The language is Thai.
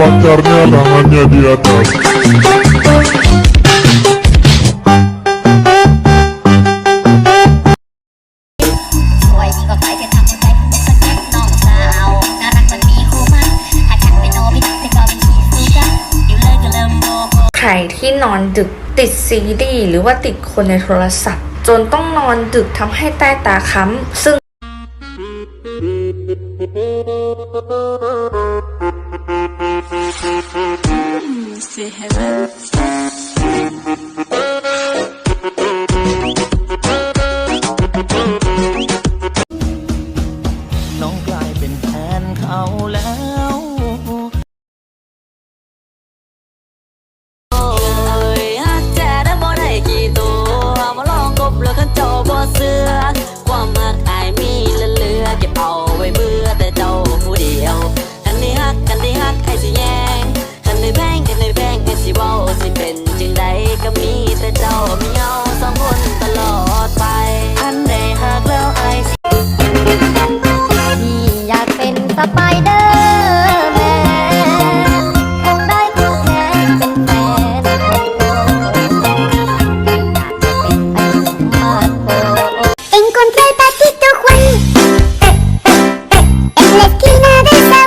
pacarnya tangannya di atas. ใครที่นอนดึกติดซีรีหรือว่าติดคนในโทรศัพท์ จนต้องนอนดึกทำให้ใต้ตาค้ำซึ่ง น้องกลายเป็นแทนเขาแล้ว แต่เจ้ามีเงสองคนตลอดไปอันใดหากแล้วไอที่อยากเป็นสไปเดอร์แมนคงได้คู่แแคนเคยปอเล็กที่น่าได้